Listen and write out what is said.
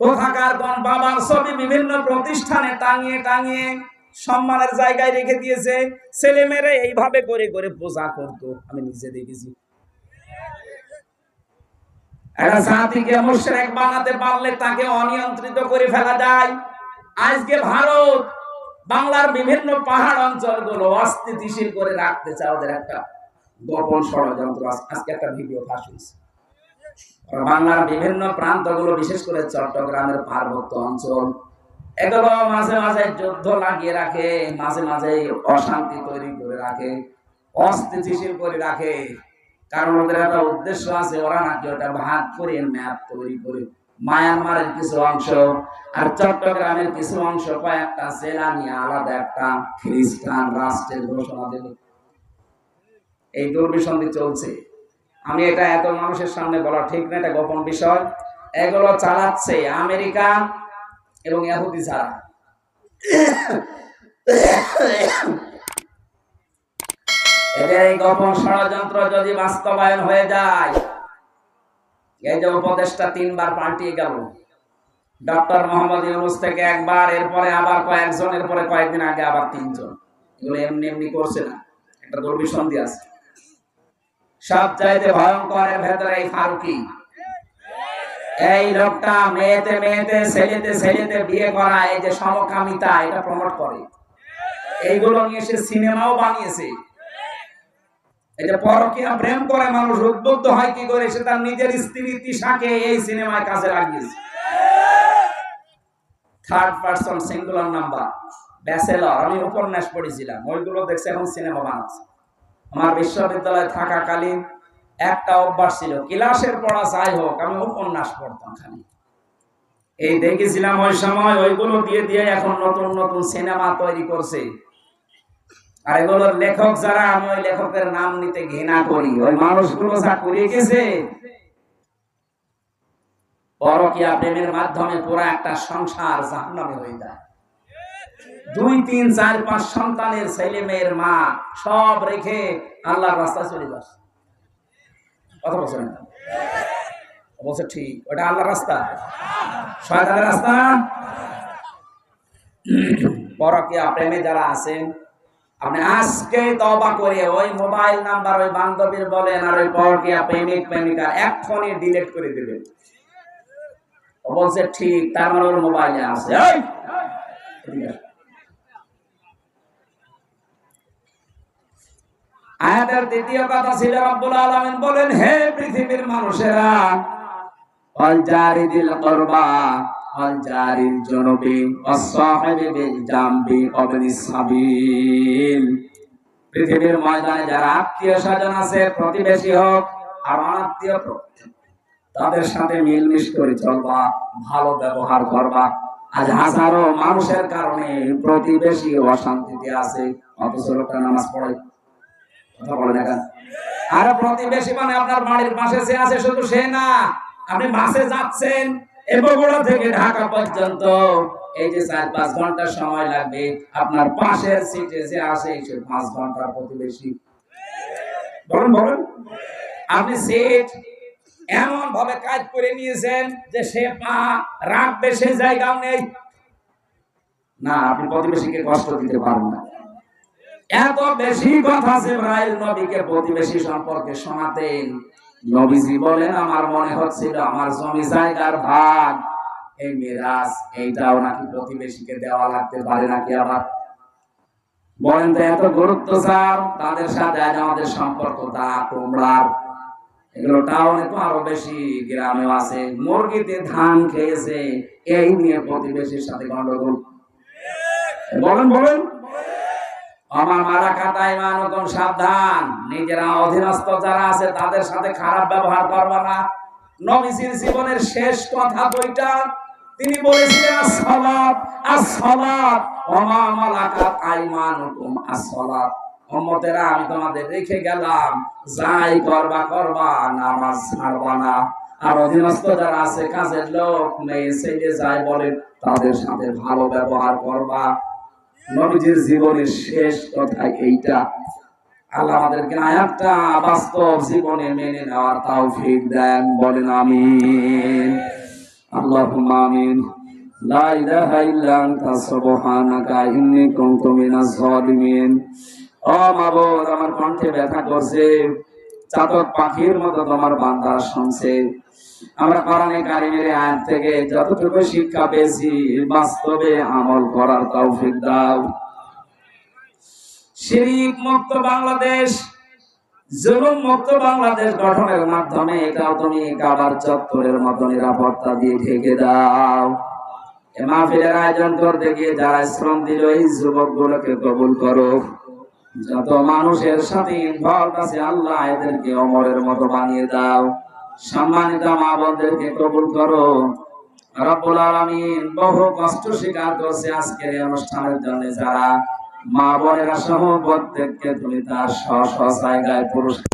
কোথাকার কোন বাবার ছবি বিভিন্ন প্রতিষ্ঠানে টাঙিয়ে টাঙিয়ে সম্মানের জায়গায় রেখে দিয়েছে। ছেলে মেয়েরা এইভাবে করে করে পূজা করতো। আমি নিজে দেখেছি। অনিয়ন্ত্রিত করে ফেলা আজকে ভারত বাংলার বিভিন্ন পাহাড় করে রাখতে একটা ষড়যন্ত্র আজকে একটা ভিডিও ফাঁস হয়েছে। বাংলার বিভিন্ন প্রান্তগুলো, বিশেষ করে চট্টগ্রামের পার্বত্য অঞ্চল এগুলো মাঝে মাঝে যুদ্ধ লাগিয়ে রাখে, মাঝে মাঝে অশান্তি তৈরি করে রাখে, অস্থিতিশীল করে রাখে। কারণ ওদের একটা উদ্দেশ্য আছে, ওরা নাকি ওটা ভাগ করে ম্যাপ তৈরি করে, মায়ানমারের কিছু অংশ আর চট্টগ্রামের কিছু অংশ, কয়েকটা জেলা নিয়ে আলাদা একটা খ্রিস্টান রাষ্ট্রের ঘোষণা দেবে। এই দুর্বিসন্ধি চলছে। আমি এটা এত মানুষের সামনে বলা ঠিক না, এটা গোপন বিষয়। এগুলো চালাচ্ছে আমেরিকা এবং ইহুদি ছাড়া এই গোপন ষড়যন্ত্র যদি বাস্তবায়ন হয়ে যায়, এই যে উপদেশটা তিনবার পাল্টিয়ে গেল। ডক্টর মোহাম্মদ ইউনুস থেকে একবার, এরপরে আবার কয়েকজন, এরপরে কয়েকদিন আগে আবার তিনজন। এগুলো এমনি এমনি করছে না। একটা দুর্বিসন্ধি আছে। সব চাইতে ভয়ঙ্কর ভেতরে এই ফারুকি। এই লোকটা মেয়েতে মেয়েতে, ছেলেতে ছেলেতে বিয়ে করা, এই যে সমকামিতা, এটা প্রমোট করে। এইগুলো নিয়ে সে সিনেমাও বানিয়েছে। যে পরকীয়া প্রেম করে মানুষ উদ্বুদ্ধ হয়, কি করে? সে তার নিজের স্ত্রী তিশাকে এই সিনেমায় কাজে লাগিয়েছে। Third person singular number bachelor আমি উপন্যাস পড়েছিলাম, ওইগুলো দেখছে এখন সিনেমা বানাচ্ছে। আমার বিশ্ববিদ্যালয়ে থাকাকালীন একটা অভ্যাস ছিল, ক্লাসের পড়া যাই হোক, আমি উপন্যাস পড়তাম খালি। এই দেখেছিলাম ওই সময় ওইগুলো দিয়ে দিয়ে এখন নতুন নতুন সিনেমা তৈরি করছে। আর এগুলোর লেখক যারা, আমি ওই লেখকের নাম নিতে ঘৃণা করি। ওই মানুষগুলো যা করে গেছে। পরকিয়া প্রেমের মাধ্যমে পুরো একটা সংসার জাহান্নামে হয়ে যায়। দুই, তিন, চার, পাঁচ সন্তানের ছেলে মেয়ের মা সব রেখে আল্লাহর রাস্তা চলে যাচ্ছে কথা বলছেন বলছে ঠিক, ওটা আল্লাহর রাস্তা। শয়তানের রাস্তা। পরকিয়া প্রেমে যারা আছেন, আপনি আজকে তবা করে ওই মোবাইল নাম্বার ওই বান্ধবীর বলেন আর ওই পরকিয়া প্রেমিক প্রেমিকা এক্ষুনি ডিলিট করে দেবেন। বলছে ঠিক, তার মানে ওর মোবাইলে আছে! এদিকে আয়াতের দ্বিতীয় কথা ছিল রব্বুল আলামিন বলেন, হে পৃথিবীর মানুষেরা জারিদিল করবা জারিল জনবি বিল জামবি সাবিল। পৃথিবীর ময়দানে যারা আত্মীয় স্বজন আছে, প্রতিবেশী হোক, আর অনাত্মীয় তাদের সাথে মিলমিশ করে চলবা, ভালো ব্যবহার করবা। আজ হাজারো মানুষের কারণে প্রতিবেশী অশান্তিতে আছে, অথচ লোকটা নামাজ পড়ে। প্রতিবেশী মানে আপনার বাড়ির পাশে যে আছে শুধু সে না, আপনি যাচ্ছেন থেকে ঢাকা পর্যন্ত। এই যে চার পাঁচ ঘণ্টা সময় লাগবে, আপনার পাশের সিটে যে আসে সে পাঁচ ঘণ্টার প্রতিবেশী। বলেন বলেন। আপনি সিট এমন ভাবে কাজ করে নিয়েছেন যে সে পা রাখবে সেই জায়গাও নেই। না, আপনি প্রতিবেশীকে কষ্ট দিতে পারবেন না। এত বেশি কথা জিব্রাইল নবীকে প্রতিবেশী সম্পর্কে শোনাতেন। নবীজি বলেন, আমার মনে হচ্ছিল আমার জমি জায়গার ভাগ। এই মিরাজ, এইটাও নাকি প্রতিবেশীকে দেওয়া লাগতে পারে নাকি আবার? বলেন, তো এত গুরুত্ব স্যার, তাদের সাথে আমাদের সম্পর্ক তা তোমরার। এগুলো টাউনে তো আরও বেশি, গ্রামেও আছে। মুরগিতে ধান খেয়েছে, এই নিয়ে প্রতিবেশীর সাথে গন্ডগোল। বলেন বলেন। আমার মারা খাতায় মানুষজন সাবধান। নিজেরা অধীনস্থ যারা আছে, তাদের সাথে খারাপ ব্যবহার করবা না। নবীজির জীবনের শেষ কথা বইটা তিনি বলেছিলেন, আসসালাত আসসালাত, ওমা মালাকাত আইমানুকুম আসসালাত। উম্মতেরা, আমি তোমাদের রেখে গেলাম। যাই করবা করবা, নামাজ ছাড়বা না। আর অধীনস্থ যারা আছে, কাজের লোক মেয়ে, ছেলে, যাই বলে তাদের সাথে ভালো ব্যবহার করবা। নবীজির জীবনের শেষ কথা এইটা। আল্লাহ আমাদেরকে আয়াতটা বাস্তব জীবনে মেনে নেওয়ার তৌফিক দেন, বলেন আল্লাহুম্মা আমিন। লা ইলাহা ইল্লা আনতা, সুবহানাকা, ইন্নী কুনতু মিনাজ জালিমিন ও মাবুদ আমার কণ্ঠে ব্যথা করছে, চাতক পাখির মতো তোমার বান্দা শুনছে। আমরা কোরআনে কারিমের আয়াত থেকে যতটুকু শিক্ষা পেয়েছি, বাস্তবে আমল করার তৌফিক দাও। শিরিক মুক্ত বাংলাদেশ, জুলুম মুক্ত বাংলাদেশ গঠনের মাধ্যমে এটাও তুমি কাবার চত্বরের মতো নিরাপত্তা দিয়ে ঢেকে দাও। মাহফিলের আয়োজন করতে গিয়ে যারা শ্রম দিল, এই কবুল করো। যত মানুষের সাথে ইনভলভ আছে, আল্লাহ এদেরকে অমরের মতো বানিয়ে দাও। সম্মানিত মা বোনদেরকে কবুল করো। রব্বুল আলামিন বহু কষ্ট স্বীকার করছে আজকের এই অনুষ্ঠানের জন্য। যারা মা বোনেরা সহ প্রত্যেককে তুমি তার স্ব স্ব জায়গায় পুরস্কার